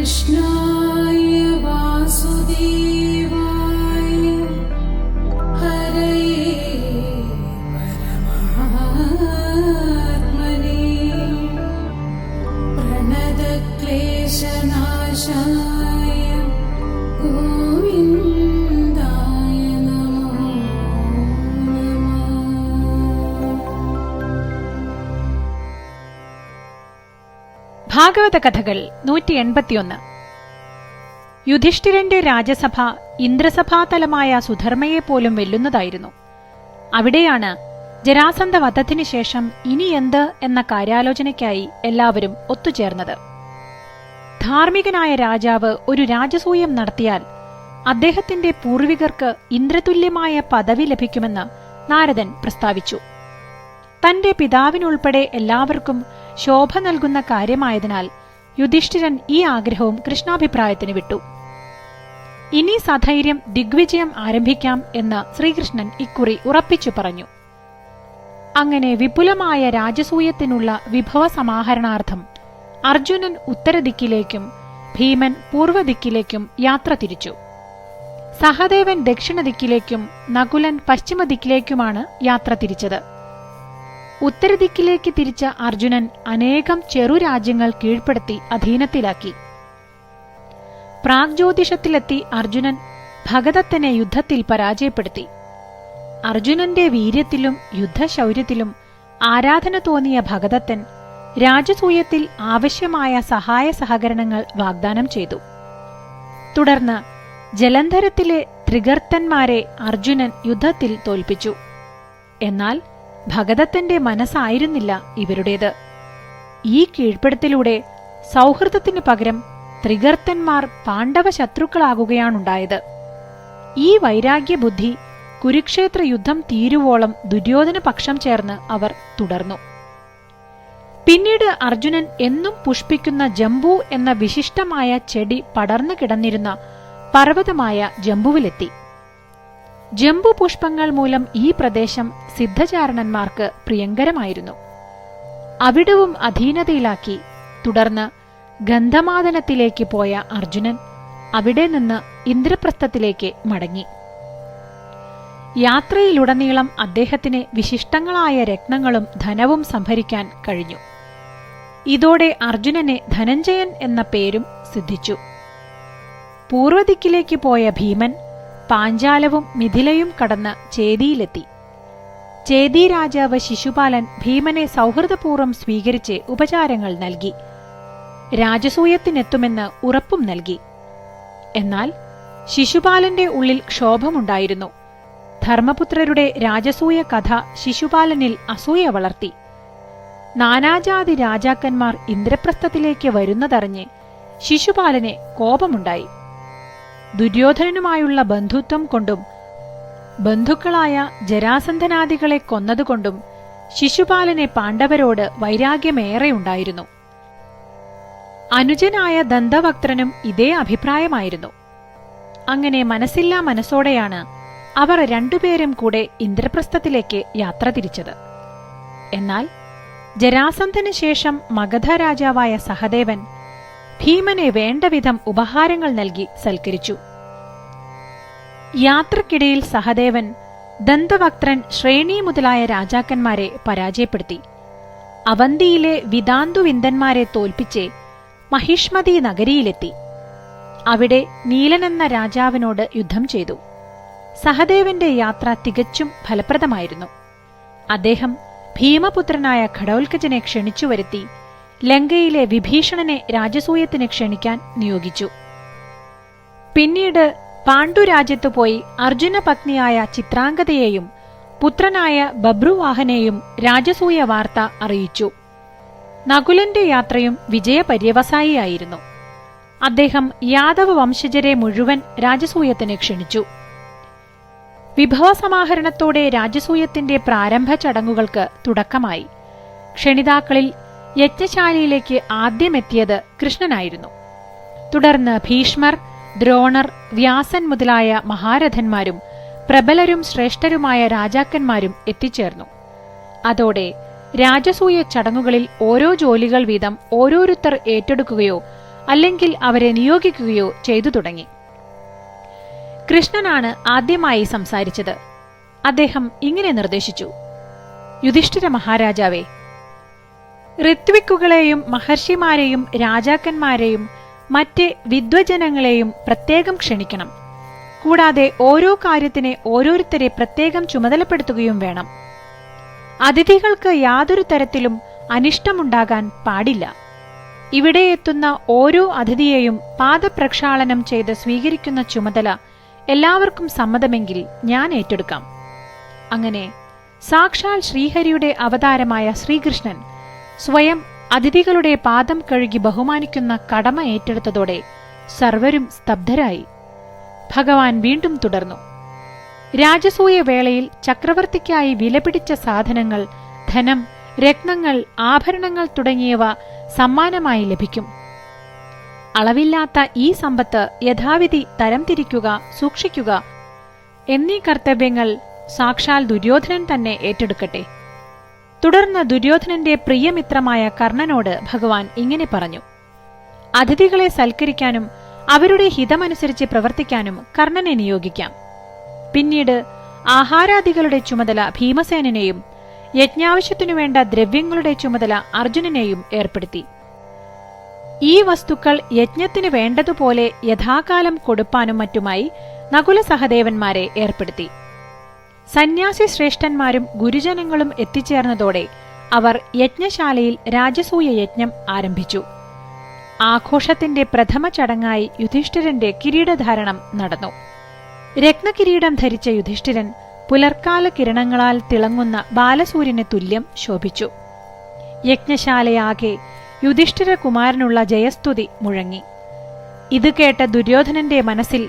कृष्णाय वासुदेव ഭാഗവത കഥകൾ നൂറ്റി എൺപത്തിയൊന്ന് യുധിഷ്ഠിരന്റെ രാജസഭ ഇന്ദ്രസഭാതലമായ സുധർമ്മയെ പോലും വെല്ലുന്നതായിരുന്നു. അവിടെയാണ് ജരാസന്ധ വധത്തിനു ശേഷം ഇനി എന്ത് എന്ന കാര്യാലോചനയ്ക്കായി എല്ലാവരും ഒത്തുചേർന്നത്. ധാർമ്മികനായ രാജാവ് ഒരു രാജസൂയം നടത്തിയാൽ അദ്ദേഹത്തിന്റെ പൂർവികർക്ക് ഇന്ദ്രതുല്യമായ പദവി ലഭിക്കുമെന്ന് നാരദൻ പ്രസ്താവിച്ചു. തന്റെ പിതാവിനുൾപ്പെടെ എല്ലാവർക്കും ശോഭ നൽകുന്ന കാര്യമായതിനാൽ യുധിഷ്ഠിരൻ ഈ ആഗ്രഹവും കൃഷ്ണാഭിപ്രായത്തിന് വിട്ടു. ഇനി സധൈര്യം ദിഗ്വിജയം ആരംഭിക്കാം എന്ന് ശ്രീകൃഷ്ണൻ ഇക്കുറി ഉറപ്പിച്ചു പറഞ്ഞു. അങ്ങനെ വിപുലമായ രാജസൂയത്തിനുള്ള വിഭവ സമാഹരണാർത്ഥം അർജുനൻ ഉത്തരദിക്കിലേക്കും ഭീമൻ പൂർവദിക്കിലേക്കും യാത്ര തിരിച്ചു. സഹദേവൻ ദക്ഷിണദിക്കിലേക്കും നകുലൻ പശ്ചിമദിക്കിലേക്കുമാണ് യാത്ര തിരിച്ചത്. ഉത്തരദിക്കിലേക്ക് തിരിച്ച അർജുനൻ അനേകം ചെറു രാജ്യങ്ങൾ കീഴ്പ്പെടുത്തി അധീനത്തിലാക്കി. പ്രാഗ്ജ്യോതിഷത്തിലെത്തി അർജുനൻ ഭഗതത്തിനെ യുദ്ധത്തിൽ പരാജയപ്പെടുത്തി. അർജുനന്റെ വീര്യത്തിലും യുദ്ധശൗര്യത്തിലും ആരാധന തോന്നിയ ഭഗതത്തൻ രാജസൂയത്തിൽ ആവശ്യമായ സഹായ സഹകരണങ്ങൾ വാഗ്ദാനം ചെയ്തു. തുടർന്ന് ജലന്ധരത്തിലെ ത്രികർത്തന്മാരെ അർജുനൻ യുദ്ധത്തിൽ തോൽപ്പിച്ചു. എന്നാൽ ഭഗദത്തന്റെ മനസ്സായിരുന്നില്ല ഇവരുടേത്. ഈ കീഴ്പ്പെടുത്തലൂടെ സൗഹൃദത്തിന് പകരം ത്രികർത്തന്മാർ പാണ്ഡവ ശത്രുക്കളാകുകയാണുണ്ടായത് ഈ വൈരാഗ്യബുദ്ധി കുരുക്ഷേത്ര യുദ്ധം തീരുവോളം ദുര്യോധന പക്ഷം ചേർന്ന് അവർ തുടർന്നു. പിന്നീട് അർജുനൻ എന്നും പുഷ്പിക്കുന്ന ജംബു എന്ന വിശിഷ്ടമായ ചെടി പടർന്നു കിടന്നിരുന്ന പർവതമായ ജംബുവിലെത്തി. ജംബു പുഷ്പങ്ങൾ മൂലം ഈ പ്രദേശം സിദ്ധചാരണന്മാർക്ക് പ്രിയങ്കരമായിരുന്നു. അവിടവും അധീനതയിലാക്കി തുടർന്ന് ഗന്ധമാദനത്തിലേക്ക് പോയ അർജുനൻ അവിടെ നിന്ന് ഇന്ദ്രപ്രസ്ഥത്തിലേക്ക് മടങ്ങി. യാത്രയിലുടനീളം അദ്ദേഹത്തിന് വിശിഷ്ടങ്ങളായ രത്നങ്ങളും ധനവും സംഭരിക്കാൻ കഴിഞ്ഞു. ഇതോടെ അർജുനനെ ധനഞ്ജയൻ എന്ന പേരും സിദ്ധിച്ചു. പൂർവദിക്കിലേക്ക് പോയ ഭീമൻ പാഞ്ചാലവും മിഥിലയും കടന്ന് ചേതിയിലെത്തി. ചേതി രാജാവ് ശിശുപാലൻ ഭീമനെ സൗഹൃദപൂർവം സ്വീകരിച്ച് ഉപചാരങ്ങൾ നൽകി. രാജസൂയത്തിനെത്തുമെന്ന് ഉറപ്പും നൽകി. എന്നാൽ ശിശുപാലന്റെ ഉള്ളിൽ ക്ഷോഭമുണ്ടായിരുന്നു. ധർമ്മപുത്രരുടെ രാജസൂയ കഥ ശിശുപാലനിൽ അസൂയ വളർത്തി. നാനാജാതി രാജാക്കന്മാർ ഇന്ദ്രപ്രസ്ഥത്തിലേക്ക് വരുന്നതറിഞ്ഞ് ശിശുപാലന് കോപമുണ്ടായി. ദുര്യോധനനുമായുള്ള ബന്ധുത്വം കൊണ്ടും ബന്ധുക്കളായ ജരാസന്ധനാദികളെ കൊന്നതുകൊണ്ടും ശിശുപാലനെ പാണ്ഡവരോട് വൈരാഗ്യമേറെയുണ്ടായിരുന്നു. അനുജനായ ദന്തവക്ത്രനും ഇതേ അഭിപ്രായമായിരുന്നു. അങ്ങനെ മനസ്സില്ലാ മനസ്സോടെയാണ് അവർ രണ്ടുപേരും കൂടെ ഇന്ദ്രപ്രസ്ഥത്തിലേക്ക് യാത്ര തിരിച്ചത്. എന്നാൽ ജരാസന്ധന് ശേഷം മഗധ രാജാവായ സഹദേവൻ ഭീമനെ വേണ്ടവിധം ഉപഹാരങ്ങൾ നൽകി സൽക്കരിച്ചു. യാത്രക്കിടയിൽ സഹദേവൻ ദന്തവക്ത്രൻ ശ്രേണി മുതലായ രാജാക്കന്മാരെ പരാജയപ്പെടുത്തി. അവന്തിയിലെ വിതാന്തുവിന്ദന്മാരെ തോൽപ്പിച്ച് മഹിഷ്മതി നഗരിയിലെത്തി. അവിടെ നീലനെന്ന രാജാവിനോട് യുദ്ധം ചെയ്തു. സഹദേവന്റെ യാത്ര തികച്ചും ഫലപ്രദമായിരുന്നു. അദ്ദേഹം ഭീമപുത്രനായ ഘടോൽക്കജനെ ക്ഷണിച്ചു വരുത്തി ലങ്കയിലെ വിഭീഷണനെ രാജസൂയത്തിന് ക്ഷണിക്കാൻ നിയോഗിച്ചു. പിന്നീട് പാണ്ഡുരാജ്യത്ത് പോയി അർജുന പത്നിയായ ചിത്രാംഗതയെയും പുത്രനായ ബബ്രുവാഹനെയും രാജസൂയ വാർത്ത അറിയിച്ചു. നകുലന്റെ യാത്രയും വിജയപര്യവസായിയായിരുന്നു. അദ്ദേഹം യാദവ വംശജരെ മുഴുവൻ രാജസൂയത്തിന് ക്ഷണിച്ചു. വിഭവസമാഹരണത്തോടെ രാജസൂയത്തിന്റെ പ്രാരംഭ ചടങ്ങുകൾക്ക് തുടക്കമായി. ക്ഷണിതാക്കളിൽ യജ്ഞശാലയിലേക്ക് ആദ്യമെത്തിയത് കൃഷ്ണനായിരുന്നു. തുടർന്ന് ഭീഷ്മർ ദ്രോണർ വ്യാസൻ മുതലായ മഹാരഥന്മാരും പ്രബലരും ശ്രേഷ്ഠരുമായ രാജാക്കന്മാരും എത്തിച്ചേർന്നു. അതോടെ രാജസൂയ ചടങ്ങുകളിൽ ഓരോ ജോലികൾ വീതം ഓരോരുത്തർ ഏറ്റെടുക്കുകയോ അല്ലെങ്കിൽ അവരെ നിയോഗിക്കുകയോ ചെയ്തു തുടങ്ങി. കൃഷ്ണനാണ് ആദ്യമായി സംസാരിച്ചത്. അദ്ദേഹം ഇങ്ങനെ നിർദ്ദേശിച്ചു. യുധിഷ്ഠിര മഹാരാജാവേ ഋത്വിക്കുകളെയും മഹർഷിമാരെയും രാജാക്കന്മാരെയും മറ്റ് വിദ്വജനങ്ങളെയും പ്രത്യേകം ക്ഷണിക്കണം. കൂടാതെ ഓരോ കാര്യത്തിനെ ഓരോരുത്തരെ പ്രത്യേകം ചുമതലപ്പെടുത്തുകയും വേണം. അതിഥികൾക്ക് യാതൊരു തരത്തിലും അനിഷ്ടമുണ്ടാകാൻ പാടില്ല. ഇവിടെ എത്തുന്ന ഓരോ അതിഥിയെയും പാദപ്രക്ഷാളനം ചെയ്ത് സ്വീകരിക്കുന്ന ചുമതല എല്ലാവർക്കും സമ്മതമെങ്കിൽ ഞാൻ ഏറ്റെടുക്കാം. അങ്ങനെ സാക്ഷാൽ ശ്രീഹരിയുടെ അവതാരമായ ശ്രീകൃഷ്ണൻ സ്വയം അതിഥികളുടെ പാദം കഴുകി ബഹുമാനിക്കുന്ന കടമ ഏറ്റെടുത്തതോടെ സർവരും സ്തബ്ധരായി. ഭഗവാൻ വീണ്ടും തുടർന്നു. രാജസൂയ വേളയിൽ ചക്രവർത്തിക്കായി വിലപിടിച്ച സാധനങ്ങൾ ധനം രത്നങ്ങൾ ആഭരണങ്ങൾ തുടങ്ങിയവ സമ്മാനമായി ലഭിക്കും. അളവില്ലാത്ത ഈ സമ്പത്ത് യഥാവിധി തരംതിരിക്കുക സൂക്ഷിക്കുക എന്നീ കർത്തവ്യങ്ങൾ സാക്ഷാൽ ദുര്യോധനൻ തന്നെ ഏറ്റെടുക്കട്ടെ. തുടർന്ന് ദുര്യോധനന്റെ പ്രിയമിത്രമായ കർണനോട് ഭഗവാൻ ഇങ്ങനെ പറഞ്ഞു. അതിഥികളെ സൽക്കരിക്കാനും അവരുടെ ഹിതമനുസരിച്ച് പ്രവർത്തിക്കാനും കർണനെ നിയോഗിക്കാം. പിന്നീട് ആഹാരാദികളുടെ ചുമതല ഭീമസേനനെയും യജ്ഞാവശ്യത്തിനു വേണ്ട ദ്രവ്യങ്ങളുടെ ചുമതല അർജുനനെയും ഏർപ്പെടുത്തി. ഈ വസ്തുക്കൾ യജ്ഞത്തിന് വേണ്ടതുപോലെ യഥാകാലം കൊടുപ്പാനും മറ്റുമായി നകുല സഹദേവന്മാരെ ഏർപ്പെടുത്തി. സന്യാസി ശ്രേഷ്ഠന്മാരും ഗുരുജനങ്ങളും എത്തിച്ചേർന്നതോടെ അവർ യജ്ഞശാലയിൽ രാജസൂയ യജ്ഞം ആരംഭിച്ചു. ആഘോഷത്തിന്റെ പ്രഥമ ചടങ്ങായി യുധിഷ്ഠിരന്റെ കിരീടധാരണം നടന്നു. രത്നകിരീടം ധരിച്ച യുധിഷ്ഠിരൻ പുലർക്കാല കിരണങ്ങളാൽ തിളങ്ങുന്ന ബാലസൂര്യന് തുല്യം ശോഭിച്ചു. യജ്ഞശാലയാകെ യുധിഷ്ഠിരകുമാരനുള്ള ജയസ്തുതി മുഴങ്ങി. ഇത് കേട്ട ദുര്യോധനന്റെ മനസ്സിൽ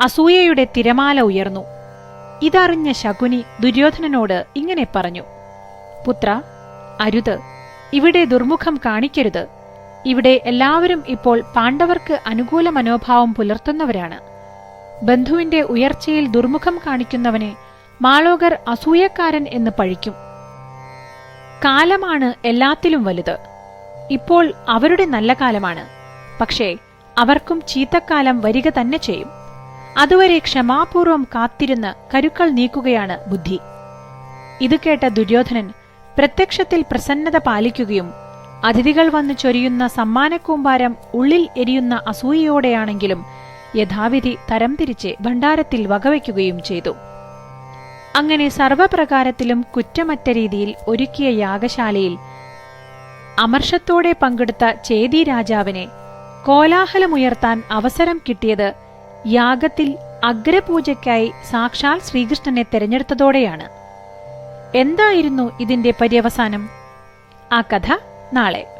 അസൂയയുടെ തിരമാല ഉയർന്നു. ഇതറിഞ്ഞ ശകുനി ദുര്യോധനനോട് ഇങ്ങനെ പറഞ്ഞു. പുത്ര അരുത്. ഇവിടെ ദുർമുഖം കാണിക്കരുത്. ഇവിടെ എല്ലാവരും ഇപ്പോൾ പാണ്ഡവർക്ക് അനുകൂല മനോഭാവം പുലർത്തുന്നവരാണ്. ബന്ധുവിന്റെ ഉയർച്ചയിൽ ദുർമുഖം കാണിക്കുന്നവനെ മാളോകർ അസൂയക്കാരൻ എന്ന് പഴിക്കും. കാലമാണ് എല്ലാത്തിലും വലുത്. ഇപ്പോൾ അവരുടെ നല്ല കാലമാണ്. പക്ഷേ അവർക്കും ചീത്തക്കാലം വരിക തന്നെ ചെയ്യും. അതുവരെ ക്ഷമാപൂർവം കാത്തിരുന്ന് കരുക്കൾ നീക്കുകയാണ് ബുദ്ധി. ഇത് കേട്ട ദുര്യോധനൻ പ്രത്യക്ഷത്തിൽ പ്രസന്നത പാലിക്കുകയും അതിഥികൾ വന്നു ചൊരിയുന്ന സമ്മാനക്കൂമ്പാരം ഉള്ളിൽ എരിയുന്ന അസൂയയോടെയാണെങ്കിലും യഥാവിധി തരംതിരിച്ച് ഭണ്ഡാരത്തിൽ വകവയ്ക്കുകയും ചെയ്തു. അങ്ങനെ സർവപ്രകാരത്തിലും കുറ്റമറ്റ രീതിയിൽ ഒരുക്കിയ യാഗശാലയിൽ അമർഷത്തോടെ പങ്കെടുത്ത ചേതി രാജാവിനെ കോലാഹലമുയർത്താൻ അവസരം കിട്ടിയത് യാഗത്തിൽ അഗ്രപൂജയ്ക്കായി സാക്ഷാൽ ശ്രീകൃഷ്ണനെ തെരഞ്ഞെടുത്തതോടെയാണ്. എന്തായിരുന്നു ഇതിന്റെ പര്യവസാനം? ആ കഥ നാളെ.